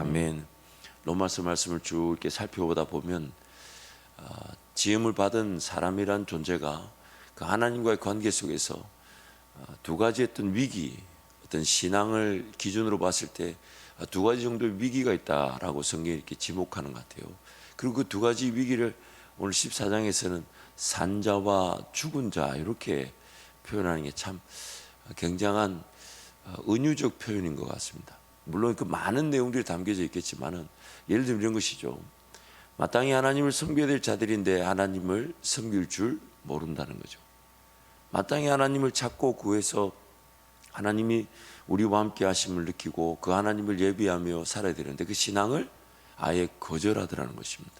아멘. 로마서 말씀을 쭉 이렇게 살펴보다 보면 어, 지음을 받은 사람이란 존재가 그 하나님과의 관계 속에서 어, 두 가지 어떤 위기, 어떤 신앙을 기준으로 봤을 때 어, 두 가지 정도의 위기가 있다라고 성경이 이렇게 지목하는 것 같아요. 그리고 그 두 가지 위기를 오늘 14장에서는 산자와 죽은 자 이렇게 표현하는 게 참 굉장한 어, 은유적 표현인 것 같습니다. 물론 그 많은 내용들이 담겨져 있겠지만은 예를 들면 이런 것이죠. 마땅히 하나님을 섬겨야 될 자들인데 하나님을 섬길 줄 모른다는 거죠. 마땅히 하나님을 찾고 구해서 하나님이 우리와 함께 하심을 느끼고 그 하나님을 예비하며 살아야 되는데 그 신앙을 아예 거절하더라는 것입니다.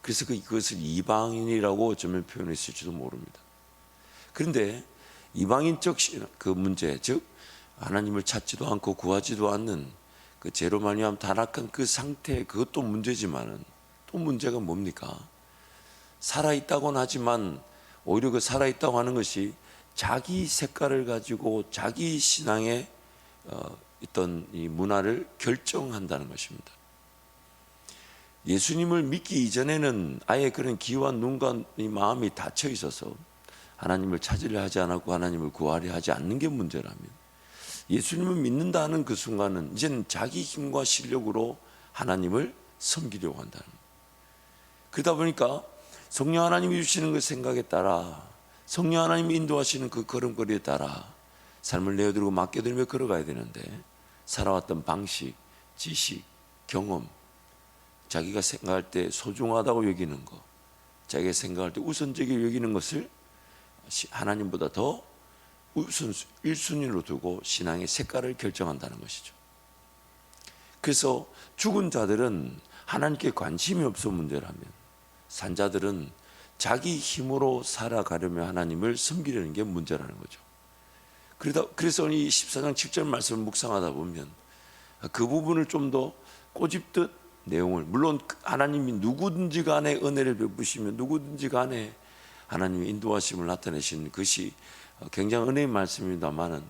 그래서 그- 그것을 이방인이라고 어쩌면 표현했을지도 모릅니다. 그런데 이방인적 신- 그 문제, 즉 하나님을 찾지도 않고 구하지도 않는 그 말미암아 타락한 그 상태 그것도 문제지만은 또 문제가 뭡니까? 살아 있다고는 하지만 오히려 그 살아 있다고 하는 것이 자기 색깔을 가지고 자기 신앙의 어, 있던 이 문화를 결정한다는 것입니다. 예수님을 믿기 이전에는 아예 그런 기와 눈과 이 마음이 닫혀 있어서 하나님을 찾으려 하지 않았고 하나님을 구하려 하지 않는 게 문제라면 예수님을 믿는다는 그 순간은 이제는 자기 힘과 실력으로 하나님을 섬기려고 한다는 거예요. 그러다 보니까 성령 하나님이 주시는 그 생각에 따라 성령 하나님이 인도하시는 그 걸음걸이에 따라 삶을 내어드리고 맡겨드리며 걸어가야 되는데 살아왔던 방식, 지식, 경험 자기가 생각할 때 소중하다고 여기는 것 자기가 생각할 때 우선적이게 여기는 것을 시- 하나님보다 더 우선 1순위로 두고 신앙의 색깔을 결정한다는 것이죠. 그래서 죽은 자들은 하나님께 관심이 없어 문제라면 산 자들은 자기 힘으로 살아가려면 하나님을 섬기려는 게 문제라는 거죠. 그러다 그래서 이 14장 7절 말씀을 묵상하다 보면 그 부분을 좀 더 꼬집듯 내용을 물론 하나님이 누구든지 간에 은혜를 베푸시면 누구든지 간에 하나님의 인도하심을 나타내신 것이 굉장히 은혜의 말씀입니다만은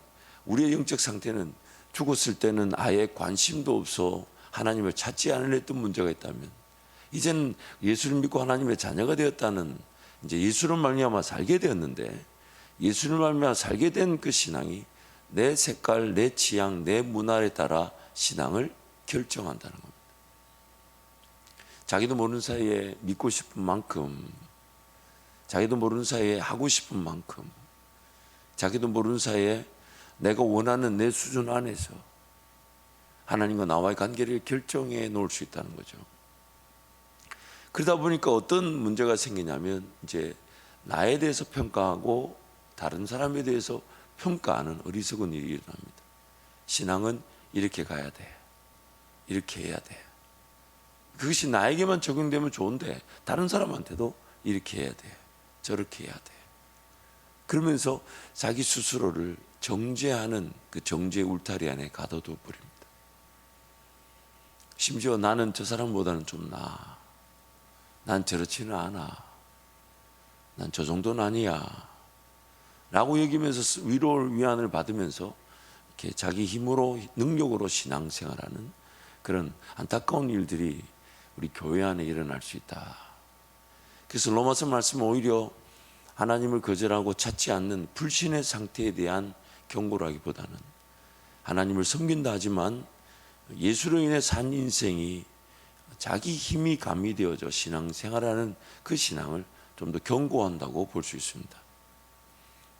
우리의 영적 상태는 죽었을 때는 아예 관심도 없어 하나님을 찾지 않으려던 문제가 있다면 이제는 예수를 믿고 하나님의 자녀가 되었다는 이제 예수를 말미암아 살게 되었는데 예수를 말미암아 살게 된 그 신앙이 내 색깔, 내 취향, 내 문화에 따라 신앙을 결정한다는 겁니다. 자기도 모르는 사이에 믿고 싶은 만큼 자기도 모르는 사이에 하고 싶은 만큼 자기도 모르는 사이에 내가 원하는 내 수준 안에서 하나님과 나와의 관계를 결정해 놓을 수 있다는 거죠. 그러다 보니까 어떤 문제가 생기냐면 이제 나에 대해서 평가하고 다른 사람에 대해서 평가하는 어리석은 일이 일어납니다. 신앙은 이렇게 가야 돼. 이렇게 해야 돼. 그것이 나에게만 적용되면 좋은데 다른 사람한테도 이렇게 해야 돼. 저렇게 해야 돼. 그러면서 자기 스스로를 정죄하는 그 정죄 울타리 안에 가둬둬 버립니다. 심지어 나는 저 사람보다는 좀 나아. 난 저렇지는 않아. 난 저 정도는 아니야. 라고 여기면서 위로를 위안을 받으면서 이렇게 자기 힘으로 능력으로 신앙생활하는 그런 안타까운 일들이 우리 교회 안에 일어날 수 있다. 그래서 로마서 말씀은 오히려 하나님을 거절하고 찾지 않는 불신의 상태에 대한 경고라기보다는 하나님을 섬긴다 하지만 예수로 인해 산 인생이 자기 힘이 가미되어져 신앙생활하는 그 신앙을 좀 더 경고한다고 볼 수 있습니다.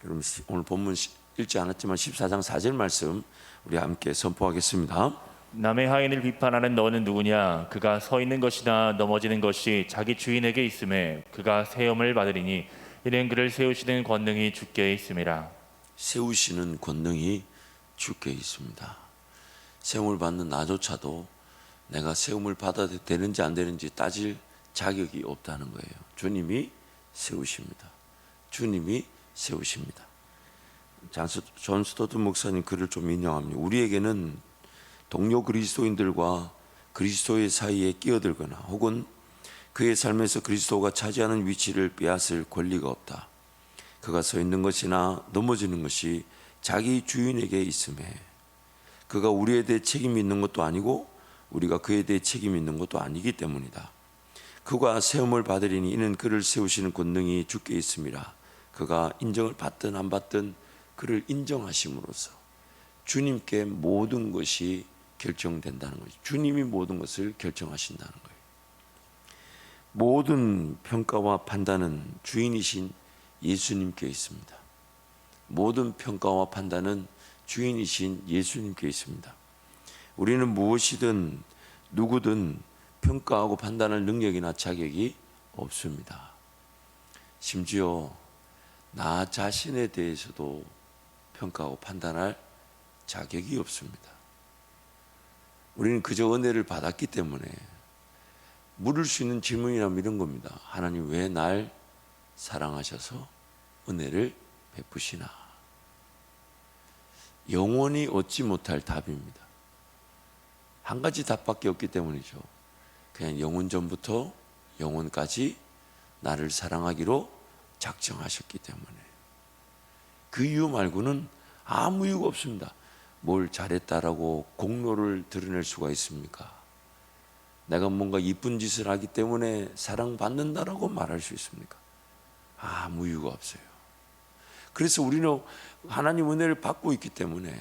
여러분 오늘 본문 읽지 않았지만 14장 4절 말씀 우리 함께 선포하겠습니다. 남의 하인을 비판하는 너는 누구냐? 그가 서 있는 것이나 넘어지는 것이 자기 주인에게 있음에 그가 세움을 받으리니 이는 그를 세우시는 권능이 주께 있음이라. 세우시는 권능이 주께 있습니다. 세움을 받는 나조차도 내가 세움을 받아도 되는지 안 되는지 따질 자격이 없다는 거예요. 주님이 세우십니다. 주님이 세우십니다. 장수 존 스토트 목사님 글을 좀 인용합니다. 우리에게는 동료 그리스도인들과 그리스도의 사이에 끼어들거나 혹은 그의 삶에서 그리스도가 차지하는 위치를 빼앗을 권리가 없다. 그가 서 있는 것이나 넘어지는 것이 자기 주인에게 있음에 그가 우리에 대해 책임이 있는 것도 아니고 우리가 그에 대해 책임 있는 것도 아니기 때문이다. 그가 세움을 받으리니 이는 그를 세우시는 권능이 주께 있습니다. 그가 인정을 받든 안 받든 그를 인정하심으로써 주님께 모든 것이 결정된다는 거죠. 주님이 모든 것을 결정하신다는 거예요. 모든 평가와 판단은 주인이신 예수님께 있습니다. 모든 평가와 판단은 주인이신 예수님께 있습니다. 우리는 무엇이든 누구든 평가하고 판단할 능력이나 자격이 없습니다. 심지어 나 자신에 대해서도 평가하고 판단할 자격이 없습니다. 우리는 그저 은혜를 받았기 때문에 물을 수 있는 질문이라면 이런 겁니다. 하나님 왜 날 사랑하셔서 은혜를 베푸시나? 영원히 얻지 못할 답입니다. 한 가지 답밖에 없기 때문이죠. 그냥 영원 전부터 영원까지 나를 사랑하기로 작정하셨기 때문에 그 이유 말고는 아무 이유가 없습니다. 뭘 잘했다라고 공로를 드러낼 수가 있습니까? 내가 뭔가 이쁜 짓을 하기 때문에 사랑받는다라고 말할 수 있습니까? 아무 이유가 없어요. 그래서 우리는 하나님 은혜를 받고 있기 때문에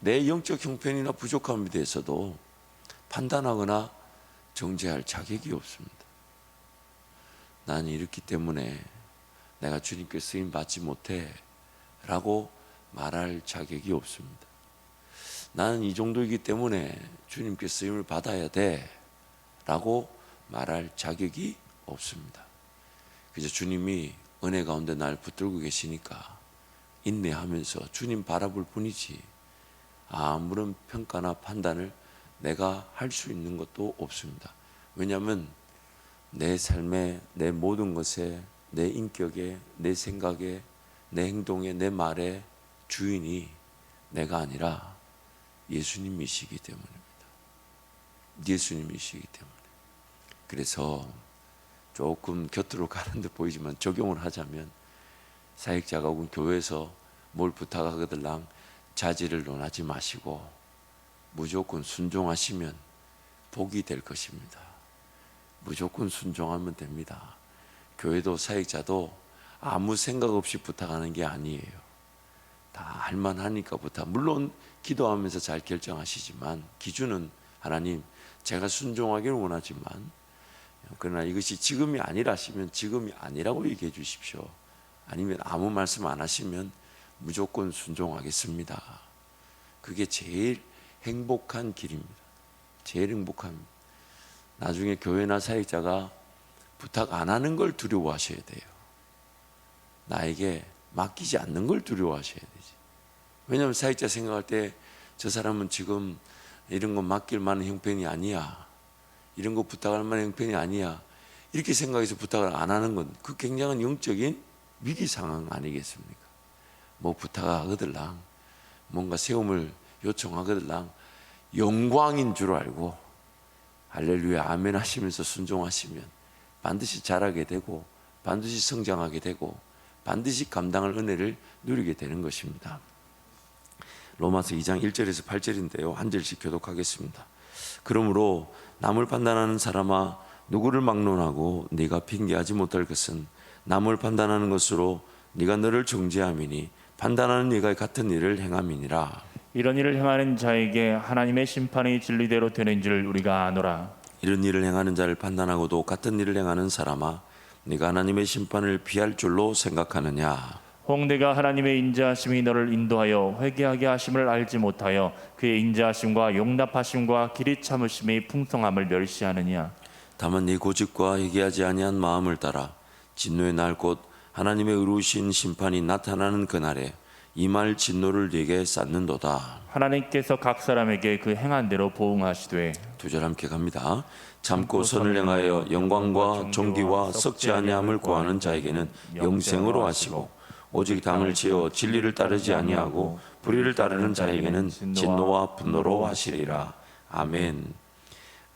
내 영적 형편이나 부족함에 대해서도 판단하거나 정죄할 자격이 없습니다. 나는 이렇기 때문에 내가 주님께 쓰임 받지 못해 라고 말할 자격이 없습니다. 나는 이 정도이기 때문에 주님께 쓰임을 받아야 돼 라고 말할 자격이 없습니다. 그저 주님이 은혜 가운데 날 붙들고 계시니까 인내하면서 주님 바라볼 뿐이지 아무런 평가나 판단을 내가 할 수 있는 것도 없습니다. 왜냐하면 내 삶에 내 모든 것에 내 인격에 내 생각에 내 행동에 내 말에 주인이 내가 아니라 예수님이시기 때문입니다. 예수님이시기 때문에. 그래서 조금 곁으로 가는 듯 보이지만 적용을 하자면 사역자가 혹은 교회에서 뭘 부탁하거들랑 자질을 논하지 마시고 무조건 순종하시면 복이 될 것입니다. 무조건 순종하면 됩니다. 교회도 사역자도 아무 생각 없이 부탁하는 게 아니에요. 다 할만하니까 부탁. 물론 기도하면서 잘 결정하시지만 기준은 하나님 제가 순종하기를 원하지만 그러나 이것이 지금이 아니라시면 지금이 아니라고 얘기해 주십시오. 아니면 아무 말씀 안 하시면 무조건 순종하겠습니다. 그게 제일 행복한 길입니다. 제일 행복한. 나중에 교회나 사역자가 부탁 안 하는 걸 두려워하셔야 돼요. 나에게 맡기지 않는 걸 두려워하셔야 되지. 왜냐하면 사역자 생각할 때 저 사람은 지금 이런 거 맡길 만한 형편이 아니야. 이런 거 부탁할 만한 형편이 아니야. 이렇게 생각해서 부탁을 안 하는 건 그 굉장한 영적인 위기 상황 아니겠습니까? 뭐 부탁하거들랑 뭔가 세움을 요청하거들랑 영광인 줄 알고 할렐루야 아멘 하시면서 순종하시면 반드시 잘하게 되고 반드시 성장하게 되고 반드시 감당할 은혜를 누리게 되는 것입니다. 로마서 2장 1절에서 8절인데요. 한 절씩 교독하겠습니다. 그러므로 남을 판단하는 사람아 누구를 막론하고 네가 핑계하지 못할 것은 남을 판단하는 것으로 네가 너를 정죄함이니 판단하는 네가 같은 일을 행함이니라. 이런 일을 행하는 자에게 하나님의 심판이 진리대로 되는 줄 우리가 아노라. 이런 일을 행하는 자를 판단하고도 같은 일을 행하는 사람아 네가 하나님의 심판을 피할 줄로 생각하느냐 홍대가 하나님의 인자하심이 너를 인도하여 회개하게 하심을 알지 못하여 그의 인자하심과 용납하심과 길이 참으심이 풍성함을 멸시하느냐 다만 네 고집과 회개하지 아니한 마음을 따라 진노의 날 곧 하나님의 의로우신 심판이 나타나는 그날에 이말 진노를 네게 쌓는도다 하나님께서 각 사람에게 그 행한 대로 보응하시되 두 절 함께 갑니다. 참고 선을 행하여 영광과 존귀와 썩지 아니함을 구하는 자에게는 영생으로 하시고 오직 당을 지어 진리를 따르지 아니하고 불의를 따르는 자에게는 진노와 분노로 하시리라. 아멘.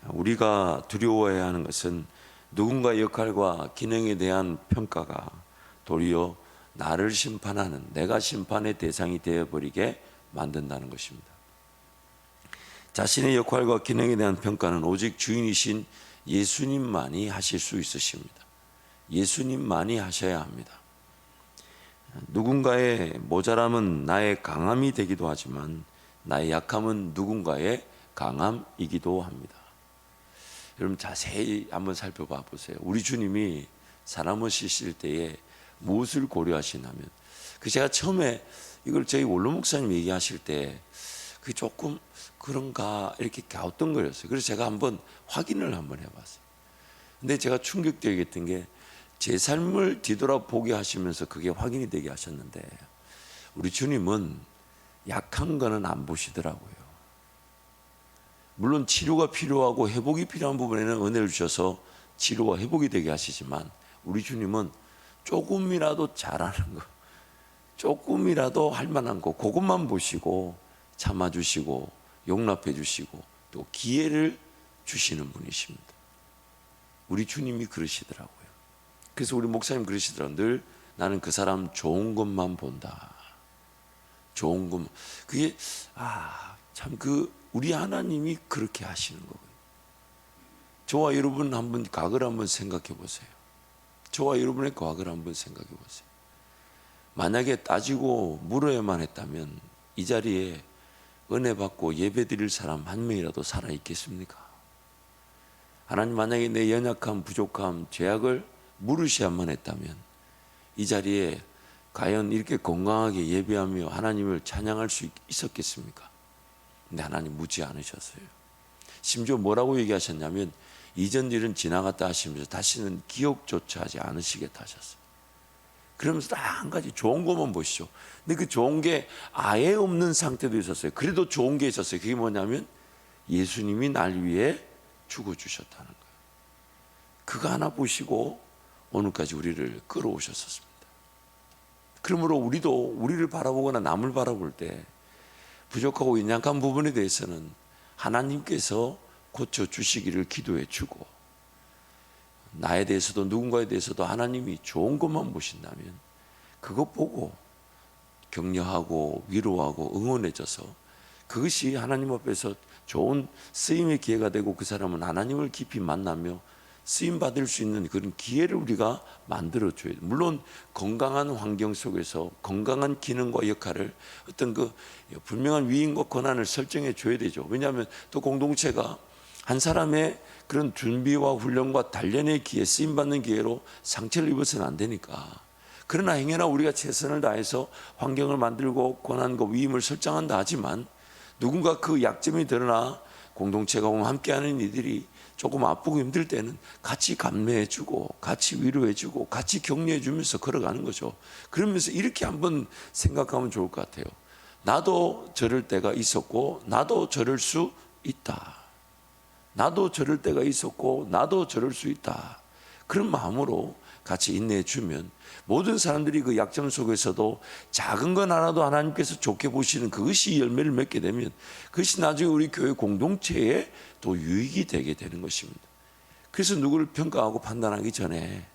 우리가 두려워해야 하는 것은 누군가의 역할과 기능에 대한 평가가 도리어 나를 심판하는 내가 심판의 대상이 되어 버리게 만든다는 것입니다. 자신의 역할과 기능에 대한 평가는 오직 주인이신 예수님만이 하실 수 있으십니다. 예수님만이 하셔야 합니다. 누군가의 모자람은 나의 강함이 되기도 하지만 나의 약함은 누군가의 강함이기도 합니다. 여러분 자세히 한번 살펴봐 보세요. 우리 주님이 사람을 씻을 때에 무엇을 고려하시냐면 그 제가 처음에 이걸 저희 원로 목사님 얘기하실 때그 조금 그런가 이렇게 갸우뚱거렸어요. 그래서 제가 한번 확인을 한번 해봤어요. 근데 제가 충격되었던 게 제 삶을 뒤돌아보게 하시면서 그게 확인이 되게 하셨는데 우리 주님은 약한 거는 안 보시더라고요. 물론 치료가 필요하고 회복이 필요한 부분에는 은혜를 주셔서 치료와 회복이 되게 하시지만 우리 주님은 조금이라도 잘하는 거, 조금이라도 할 만한 거, 그것만 보시고 참아주시고 용납해 주시고 또 기회를 주시는 분이십니다. 우리 주님이 그러시더라고요. 그래서 우리 목사님 그러시더라고요. 늘 나는 그 사람 좋은 것만 본다. 좋은 것 그게 아 참 그 우리 하나님이 그렇게 하시는 거거든요. 저와 여러분 한번 과거를 한번 생각해 보세요. 저와 여러분의 과거를 한번 생각해 보세요. 만약에 따지고 물어야만 했다면 이 자리에 은혜 받고 예배 드릴 사람 한 명이라도 살아 있겠습니까? 하나님 만약에 내 연약함, 부족함, 죄악을 물으셔야만 했다면 이 자리에 과연 이렇게 건강하게 예배하며 하나님을 찬양할 수 있- 있었겠습니까? 근데 하나님 묻지 않으셨어요. 심지어 뭐라고 얘기하셨냐면 이전 일은 지나갔다 하시면서 다시는 기억조차 하지 않으시겠다 하셨어요. 그러면서 딱 한 가지 좋은 것만 보시죠. 근데 그 좋은 게 아예 없는 상태도 있었어요. 그래도 좋은 게 있었어요. 그게 뭐냐면 예수님이 날 위해 죽어주셨다는 거예요. 그거 하나 보시고 오늘까지 우리를 끌어오셨었습니다. 그러므로 우리도 우리를 바라보거나 남을 바라볼 때 부족하고 연약한 부분에 대해서는 하나님께서 고쳐 주시기를 기도해 주고 나에 대해서도 누군가에 대해서도 하나님이 좋은 것만 보신다면 그것 보고 격려하고 위로하고 응원해 줘서 그것이 하나님 앞에서 좋은 쓰임의 기회가 되고 그 사람은 하나님을 깊이 만나며 쓰임 받을 수 있는 그런 기회를 우리가 만들어 줘야 돼. 물론 건강한 환경 속에서 건강한 기능과 역할을 어떤 그 분명한 위임과 권한을 설정해 줘야 되죠. 왜냐하면 또 공동체가 한 사람의 그런 준비와 훈련과 단련의 기회, 쓰임 받는 기회로 상처를 입어서는 안 되니까. 그러나 행여나 우리가 최선을 다해서 환경을 만들고 권한과 위임을 설정한다 하지만 누군가 그 약점이 드러나 공동체가 함께하는 이들이 조금 아프고 힘들 때는 같이 감매해주고 같이 위로해주고 같이 격려해주면서 걸어가는 거죠. 그러면서 이렇게 한번 생각하면 좋을 것 같아요. 나도 저럴 때가 있었고 나도 저럴 수 있다. 나도 저럴 때가 있었고 나도 저럴 수 있다. 그런 마음으로 같이 인내해 주면 모든 사람들이 그 약점 속에서도 작은 건 하나도 하나님께서 좋게 보시는 그것이 열매를 맺게 되면 그것이 나중에 우리 교회 공동체에 또 유익이 되게 되는 것입니다. 그래서 누구를 평가하고 판단하기 전에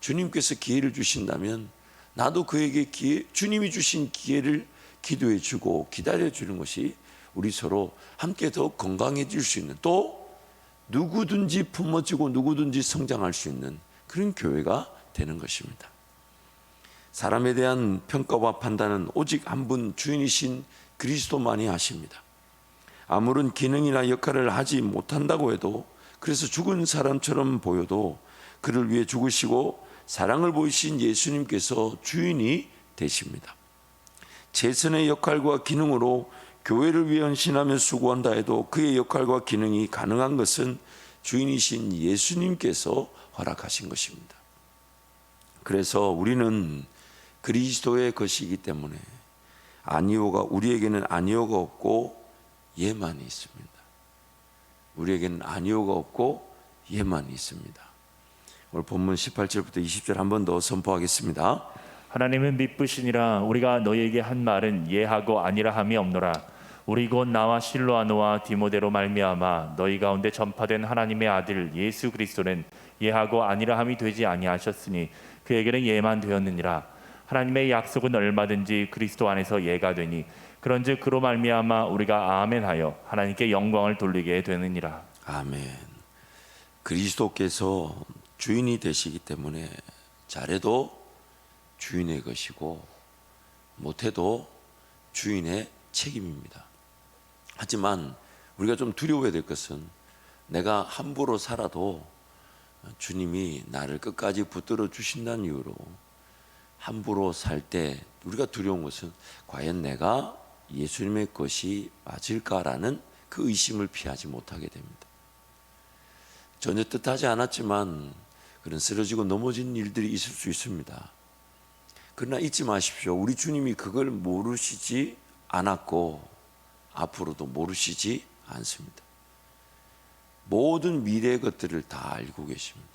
주님께서 기회를 주신다면 나도 그에게 기회, 주님이 주신 기회를 기도해 주고 기다려 주는 것이 우리 서로 함께 더 건강해질 수 있는 또 누구든지 품어지고 누구든지 성장할 수 있는 그런 교회가 되는 것입니다. 사람에 대한 평가와 판단은 오직 한 분 주인이신 그리스도만이 하십니다. 아무런 기능이나 역할을 하지 못한다고 해도 그래서 죽은 사람처럼 보여도 그를 위해 죽으시고 사랑을 보이신 예수님께서 주인이 되십니다. 최선의 역할과 기능으로 교회를 위해 헌신하며 수고한다 해도 그의 역할과 기능이 가능한 것은 주인이신 예수님께서 허락하신 것입니다. 그래서 우리는 그리스도의 것이기 때문에 아니오가 우리에게는 아니오가 없고 예만이 있습니다. 우리에게는 아니오가 없고 예만이 있습니다. 오늘 본문 18절부터 20절 한 번 더 선포하겠습니다. 하나님은 미쁘시니라 우리가 너희에게 한 말은 예하고 아니라 함이 없노라 우리 곧 나와 실로아노와 디모데로 말미암아 너희 가운데 전파된 하나님의 아들 예수 그리스도는 예하고 아니라 함이 되지 아니하셨으니 그에게는 예만 되었느니라 하나님의 약속은 얼마든지 그리스도 안에서 예가 되니 그런즉 그로 말미암아 우리가 아멘하여 하나님께 영광을 돌리게 되느니라. 아멘. 그리스도께서 주인이 되시기 때문에 잘해도 주인의 것이고 못해도 주인의 책임입니다. 하지만 우리가 좀 두려워야 될 것은 내가 함부로 살아도 주님이 나를 끝까지 붙들어 주신다는 이유로 함부로 살 때 우리가 두려운 것은 과연 내가 예수님의 것이 맞을까라는 그 의심을 피하지 못하게 됩니다. 전혀 뜻하지 않았지만 그런 쓰러지고 넘어진 일들이 있을 수 있습니다. 그러나 잊지 마십시오. 우리 주님이 그걸 모르시지 않았고 앞으로도 모르시지 않습니다. 모든 미래의 것들을 다 알고 계십니다.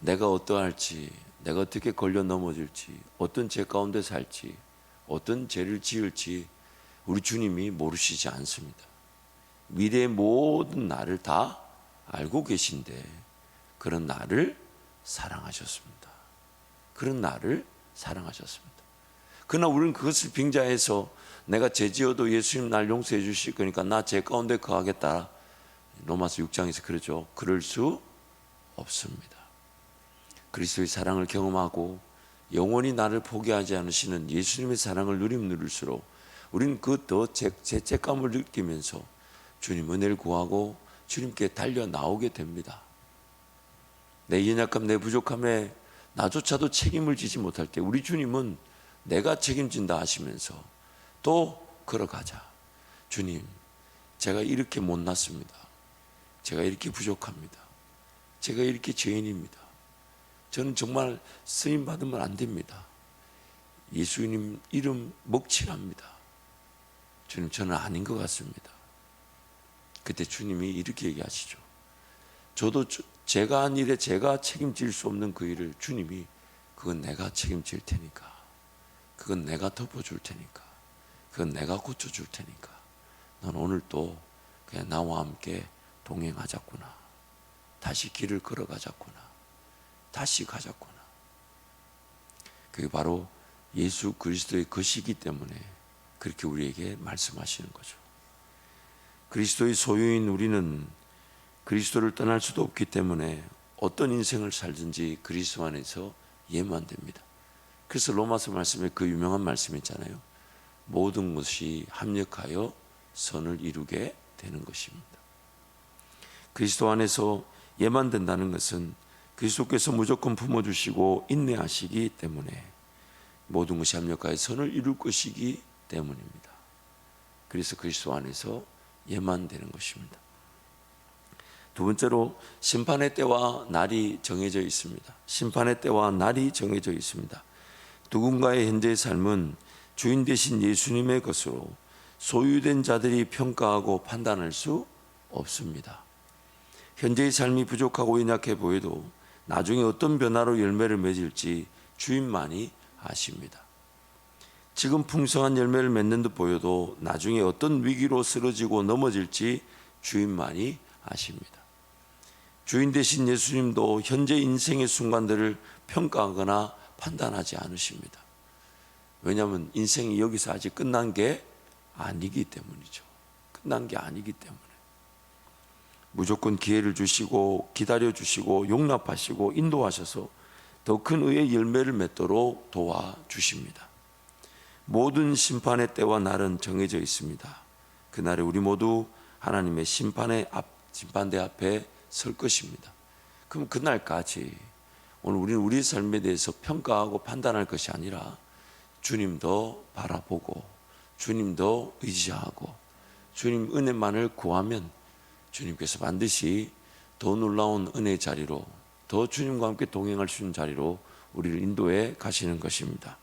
내가 어떠할지, 내가 어떻게 걸려 넘어질지, 어떤 죄 가운데 살지, 어떤 죄를 지을지 우리 주님이 모르시지 않습니다. 미래의 모든 나를 다 알고 계신데 그런 나를 사랑하셨습니다. 그런 나를 사랑하셨습니다. 그러나 우리는 그것을 빙자해서 내가 죄지어도 예수님 날 용서해 주실 거니까 나 죄 가운데 거하겠다. 로마서 6장에서 그러죠. 그럴 수 없습니다. 그리스도의 사랑을 경험하고 영원히 나를 포기하지 않으시는 예수님의 사랑을 누리면 누릴수록 우리는 그 더 죄책감을 느끼면서 주님 은혜를 구하고 주님께 달려 나오게 됩니다. 내 연약함, 내 부족함에 나조차도 책임을 지지 못할 때 우리 주님은 내가 책임진다 하시면서 또 걸어가자. 주님, 제가 이렇게 못났습니다. 제가 이렇게 부족합니다. 제가 이렇게 죄인입니다. 저는 정말 쓰임 받으면 안 됩니다. 예수님 이름 먹칠합니다. 주님, 저는 아닌 것 같습니다. 그때 주님이 이렇게 얘기하시죠. 저도 저- 제가 한 일에 제가 책임질 수 없는 그 일을 주님이 그건 내가 책임질 테니까. 그건 내가 덮어줄 테니까. 그건 내가 고쳐줄 테니까. 넌 오늘 또 그냥 나와 함께 동행하자꾸나. 다시 길을 걸어가자꾸나. 다시 가자꾸나. 그게 바로 예수 그리스도의 것이기 때문에 그렇게 우리에게 말씀하시는 거죠. 그리스도의 소유인 우리는 그리스도를 떠날 수도 없기 때문에 어떤 인생을 살든지 그리스도 안에서 예만 됩니다. 그래서 로마서 말씀에 그 유명한 말씀 있잖아요. 모든 것이 합력하여 선을 이루게 되는 것입니다. 그리스도 안에서 예만 된다는 것은 그리스도께서 무조건 품어주시고 인내하시기 때문에 모든 것이 합력하여 선을 이룰 것이기 때문입니다. 그래서 그리스도 안에서 예만 되는 것입니다. 두 번째로 심판의 때와 날이 정해져 있습니다. 심판의 때와 날이 정해져 있습니다. 누군가의 현재의 삶은 주인 되신 예수님의 것으로 소유된 자들이 평가하고 판단할 수 없습니다. 현재의 삶이 부족하고 연약해 보여도 나중에 어떤 변화로 열매를 맺을지 주인만이 아십니다. 지금 풍성한 열매를 맺는 듯 보여도 나중에 어떤 위기로 쓰러지고 넘어질지 주인만이 아십니다. 주인 되신 예수님도 현재 인생의 순간들을 평가하거나 판단하지 않으십니다. 왜냐하면 인생이 여기서 아직 끝난 게 아니기 때문이죠. 끝난 게 아니기 때문에. 무조건 기회를 주시고 기다려 주시고 용납하시고 인도하셔서 더 큰 의의 열매를 맺도록 도와 주십니다. 모든 심판의 때와 날은 정해져 있습니다. 그날에 우리 모두 하나님의 심판의 앞 심판대 앞에 설 것입니다. 그럼 그날까지 오늘 우리는 우리 삶에 대해서 평가하고 판단할 것이 아니라 주님도 바라보고 주님도 의지하고 주님 은혜만을 구하면 주님께서 반드시 더 놀라운 은혜의 자리로 더 주님과 함께 동행할 수 있는 자리로 우리를 인도해 가시는 것입니다.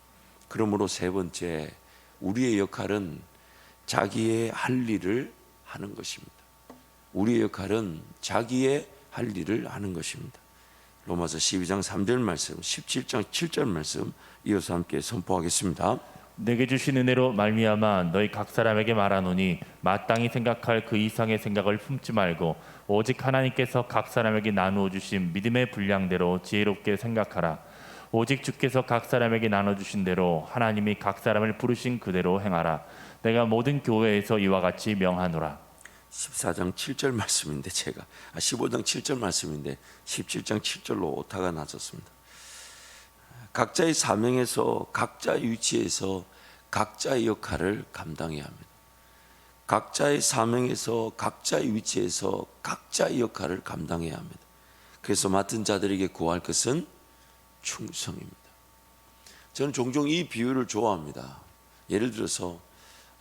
그러므로 세 번째 우리의 역할은 자기의 할 일을 하는 것입니다. 우리의 역할은 자기의 할 일을 하는 것입니다. 로마서 12장 3절 말씀, 17장 7절 말씀 이어서 함께 선포하겠습니다. 내게 주신 은혜로 말미암아 너희 각 사람에게 말하노니 마땅히 생각할 그 이상의 생각을 품지 말고 오직 하나님께서 각 사람에게 나누어 주신 믿음의 분량대로 지혜롭게 생각하라 오직 주께서 각 사람에게 나눠 주신 대로 하나님이 각 사람을 부르신 그대로 행하라. 내가 모든 교회에서 이와 같이 명하노라. 14장 7절 말씀인데 제가 아, 15장 7절 말씀인데 17장 7절로 오타가 나졌습니다. 각자의 사명에서 각자의 위치에서 각자의 역할을 감당해야 합니다. 각자의 사명에서 각자의 위치에서 각자의 역할을 감당해야 합니다. 그래서 맡은 자들에게 구할 것은 충성입니다. 저는 종종 이 비유를 좋아합니다. 예를 들어서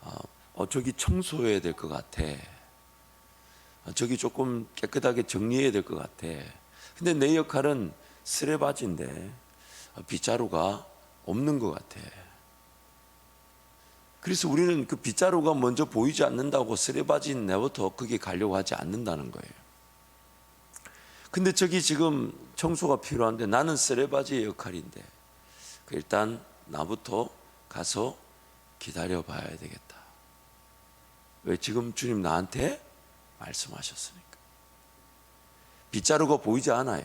어, 어, 저기 청소해야 될 것 같아. 어, 저기 조금 깨끗하게 정리해야 될 것 같아. 근데 내 역할은 쓰레바지인데 어, 빗자루가 없는 것 같아. 그래서 우리는 그 빗자루가 먼저 보이지 않는다고 쓰레바지인 내부터 거기 가려고 하지 않는다는 거예요. 근데 저기 지금 청소가 필요한데 나는 쓰레바지의 역할인데 그 일단 나부터 가서 기다려 봐야 되겠다. 왜 지금 주님 나한테 말씀하셨으니까. 빗자루가 보이지 않아요.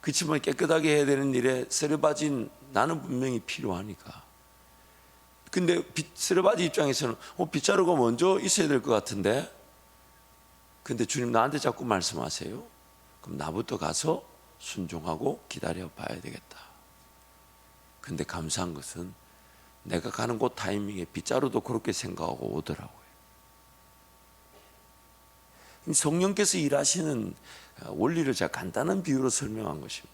그렇지만 깨끗하게 해야 되는 일에 쓰레바진 나는 분명히 필요하니까. 근데 빗, 쓰레바지 입장에서는 어, 빗자루가 먼저 있어야 될 것 같은데. 근데 주님 나한테 자꾸 말씀하세요. 그럼 나부터 가서 순종하고 기다려 봐야 되겠다. 근데 감사한 것은 내가 가는 곳 타이밍에 빗자루도 그렇게 생각하고 오더라고요. 성령께서 일하시는 원리를 제가 간단한 비유로 설명한 것입니다.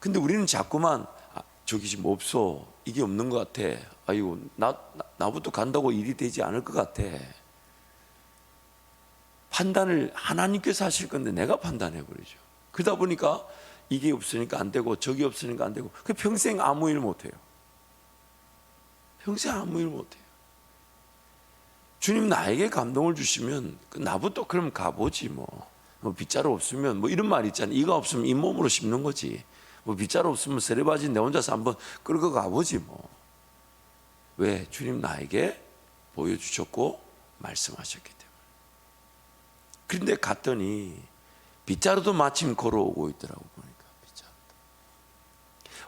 근데 우리는 자꾸만 아, 저기 지금 없어 이게 없는 것 같아. 아이고 나, 나 나부터 간다고 일이 되지 않을 것 같아. 판단을 하나님께서 하실 건데 내가 판단해 버리죠. 그러다 보니까 이게 없으니까 안 되고 저기 없으니까 안 되고 그 평생 아무 일 못 해요. 평생 아무 일 못 해요. 주님 나에게 감동을 주시면 그 나부터 그럼 가보지 뭐. 뭐 빗자루 없으면 뭐 이런 말 있잖아요. 이가 없으면 잇몸으로 씹는 거지. 뭐 빗자루 없으면 세레바지 내 혼자서 한번 끌고 가보지 뭐. 왜? 주님 나에게 보여주셨고 말씀하셨기 때문에. 그런데 갔더니 빗자루도 마침 걸어오고 있더라고 보니까 빗자루.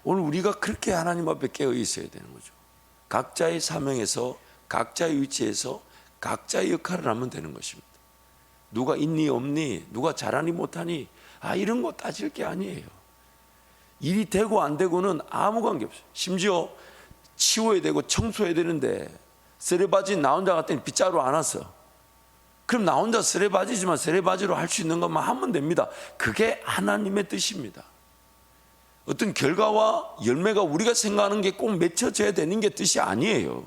오늘 우리가 그렇게 하나님 앞에 깨어 있어야 되는 거죠. 각자의 사명에서 각자의 위치에서 각자의 역할을 하면 되는 것입니다. 누가 있니 없니 누가 잘하니 못하니 아 이런 거 따질 게 아니에요. 일이 되고 안 되고는 아무 관계 없어요. 심지어 치워야 되고 청소해야 되는데 쓰레바지 나 혼자 갔더니 빗자루 안 왔어. 그럼 나 혼자 쓰레바지지만 쓰레바지로 할 수 있는 것만 하면 됩니다. 그게 하나님의 뜻입니다. 어떤 결과와 열매가 우리가 생각하는 게 꼭 맺혀져야 되는 게 뜻이 아니에요.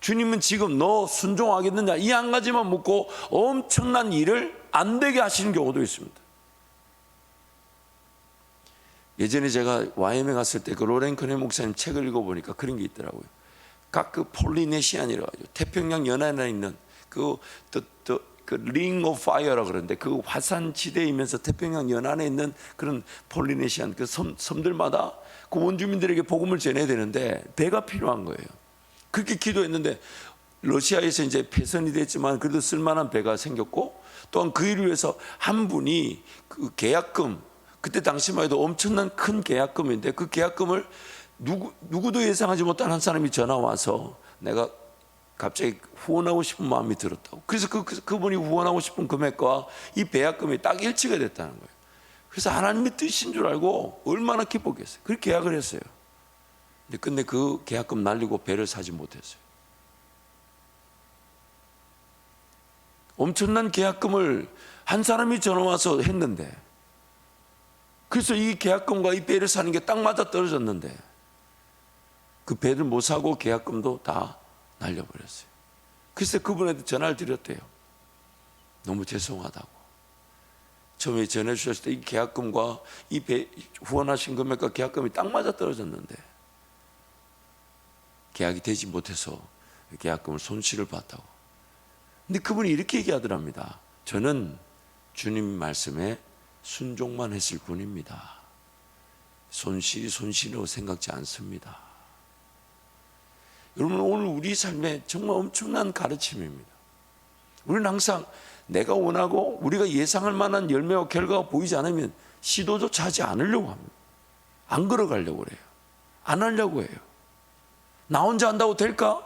주님은 지금 너 순종하겠느냐 이 한 가지만 묻고 엄청난 일을 안 되게 하시는 경우도 있습니다. 예전에 제가 와이엠에 갔을 때 그 로렌 커네 목사님 책을 읽어보니까 그런 게 있더라고요. 각 그 폴리네시안이라고 하죠. 태평양 연안에 있는 그, 그링 오브 파이어라 그러는데 그 화산 지대이면서 태평양 연안에 있는 그런 폴리네시안 그 섬, 섬들마다 그 원주민들에게 복음을 전해야 되는데 배가 필요한 거예요. 그렇게 기도했는데 러시아에서 이제 폐선이 됐지만 그래도 쓸만한 배가 생겼고 또한 그 일을 위해서 한 분이 그 계약금 그때 당시만 해도 엄청난 큰 계약금인데 그 계약금을 누구, 누구도 예상하지 못한 한 사람이 전화 와서 내가 갑자기 후원하고 싶은 마음이 들었다고. 그래서 그, 그, 그분이 후원하고 싶은 금액과 이 배약금이 딱 일치가 됐다는 거예요. 그래서 하나님의 뜻인 줄 알고 얼마나 기뻤겠어요. 그렇게 계약을 했어요. 근데 끝내 그 계약금 날리고 배를 사지 못했어요. 엄청난 계약금을 한 사람이 전화 와서 했는데 그래서 이 계약금과 이 배를 사는 게 딱 맞아 떨어졌는데 그 배를 못 사고 계약금도 다 날려버렸어요. 그래서 그분한테 전화를 드렸대요. 너무 죄송하다고. 처음에 전해 주셨을 때 이 계약금과 이 배, 후원하신 금액과 계약금이 딱 맞아 떨어졌는데 계약이 되지 못해서 계약금을 손실을 봤다고. 근데 그분이 이렇게 얘기하더랍니다. 저는 주님 말씀에 순종만 했을 뿐입니다. 손실이 손실이라고 생각지 않습니다. 여러분 오늘 우리 삶에 정말 엄청난 가르침입니다. 우리는 항상 내가 원하고 우리가 예상할 만한 열매와 결과가 보이지 않으면 시도조차 하지 않으려고 합니다. 안 걸어가려고 그래요. 안 하려고 해요. 나 혼자 한다고 될까?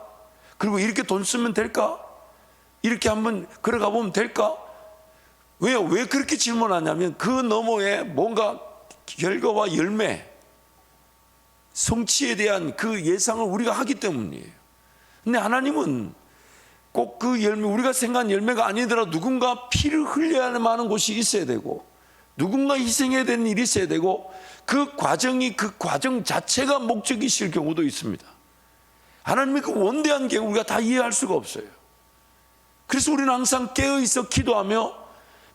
그리고 이렇게 돈 쓰면 될까? 이렇게 한번 걸어가 보면 될까? 왜요? 왜 그렇게 질문하냐면 그 너머에 뭔가 결과와 열매, 성취에 대한 그 예상을 우리가 하기 때문이에요. 근데 하나님은 꼭 그 열매, 우리가 생각한 열매가 아니더라도 누군가 피를 흘려야 하는 곳이 있어야 되고, 누군가 희생해야 되는 일이 있어야 되고, 그 과정이 그 과정 자체가 목적이실 경우도 있습니다. 하나님의 그 원대한 계획 우리가 다 이해할 수가 없어요. 그래서 우리는 항상 깨어 있어 기도하며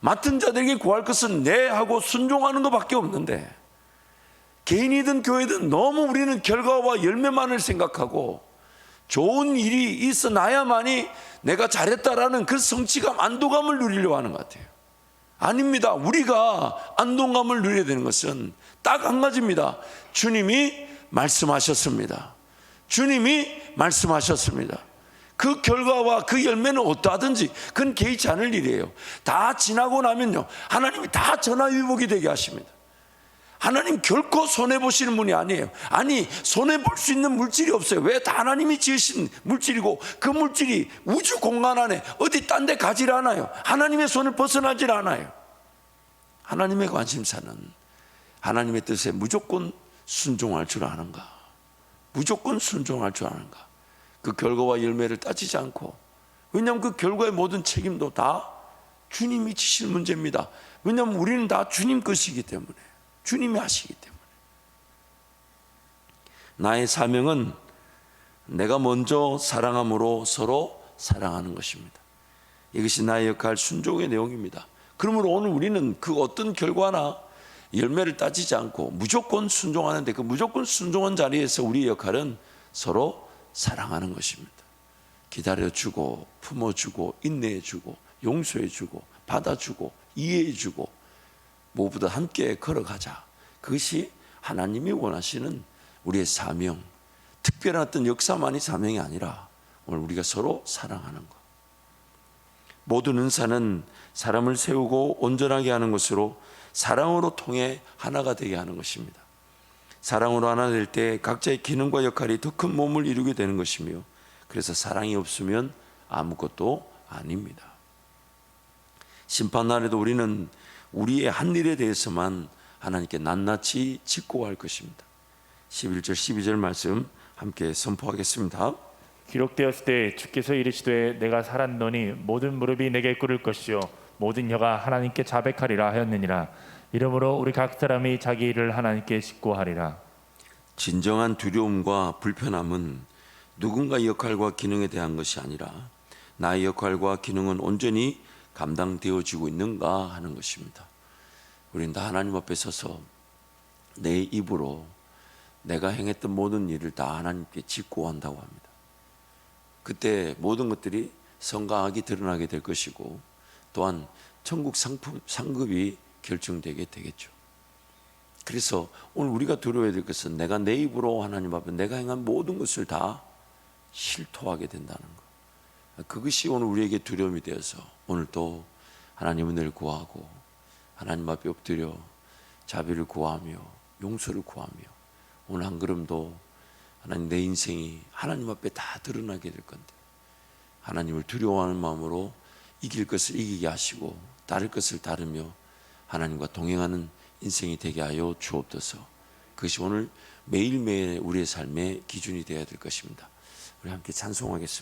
맡은 자들에게 구할 것은 내 하고 순종하는 것밖에 없는데 개인이든 교회든 너무 우리는 결과와 열매만을 생각하고 좋은 일이 있어 나야만이 내가 잘했다라는 그 성취감, 안도감을 누리려고 하는 것 같아요. 아닙니다. 우리가 안동감을 누려야 되는 것은 딱 한 가지입니다. 주님이 말씀하셨습니다. 주님이 말씀하셨습니다. 그 결과와 그 열매는 어떠하든지 그건 개의치 않을 일이에요. 다 지나고 나면요. 하나님이 다 전화위복이 되게 하십니다. 하나님 결코 손해 보시는 분이 아니에요. 아니, 손해 볼 수 있는 물질이 없어요. 왜 다 하나님이 지으신 물질이고 그 물질이 우주 공간 안에 어디 딴 데 가질 않아요. 하나님의 손을 벗어나질 않아요. 하나님의 관심사는 하나님의 뜻에 무조건 순종할 줄 아는가? 무조건 순종할 줄 아는가? 그 결과와 열매를 따지지 않고 왜냐하면 그 결과의 모든 책임도 다 주님이 지실 문제입니다. 왜냐하면 우리는 다 주님 것이기 때문에 주님이 하시기 때문에 나의 사명은 내가 먼저 사랑함으로 서로 사랑하는 것입니다. 이것이 나의 역할 순종의 내용입니다. 그러므로 오늘 우리는 그 어떤 결과나 열매를 따지지 않고 무조건 순종하는데 그 무조건 순종한 자리에서 우리의 역할은 서로 사랑하는 것입니다. 기다려주고, 품어주고, 인내해주고, 용서해주고, 받아주고, 이해해주고, 무엇보다 함께 걸어가자. 그것이 하나님이 원하시는 우리의 사명, 특별한 어떤 역사만이 사명이 아니라 오늘 우리가 서로 사랑하는 것. 모든 은사는 사람을 세우고 온전하게 하는 것으로 사랑으로 통해 하나가 되게 하는 것입니다. 사랑으로 하나 될 때 각자의 기능과 역할이 더 큰 몸을 이루게 되는 것이며 그래서 사랑이 없으면 아무것도 아닙니다. 심판날에도 우리는 우리의 한 일에 대해서만 하나님께 낱낱이 직고할 것입니다. 11절 12절 말씀 함께 선포하겠습니다. 기록되었을 때 주께서 이르시되 내가 살았노니 모든 무릎이 내게 꿇을 것이요 모든 혀가 하나님께 자백하리라 하였느니라 이러므로 우리 각 사람이 자기 일을 하나님께 직고하리라 진정한 두려움과 불편함은 누군가 역할과 기능에 대한 것이 아니라 나의 역할과 기능은 온전히 감당되어지고 있는가 하는 것입니다. 우리는 다 하나님 앞에 서서 내 입으로 내가 행했던 모든 일을 다 하나님께 직고한다고 합니다. 그때 모든 것들이 성강하게 드러나게 될 것이고 또한 천국 상품 상급이 결정되게 되겠죠. 그래서 오늘 우리가 두려워야 될 것은 내가 내 입으로 하나님 앞에 내가 행한 모든 것을 다 실토하게 된다는 것. 그것이 오늘 우리에게 두려움이 되어서 오늘 또 하나님을 늘 구하고 하나님 앞에 엎드려 자비를 구하며 용서를 구하며 오늘 한 걸음도 하나님 내 인생이 하나님 앞에 다 드러나게 될 건데 하나님을 두려워하는 마음으로 이길 것을 이기게 하시고 따를 것을 따르며 하나님과 동행하는 인생이 되게 하여 주옵소서. 그것이 오늘 매일매일 우리의 삶의 기준이 되어야 될 것입니다. 우리 함께 찬송하겠습니다.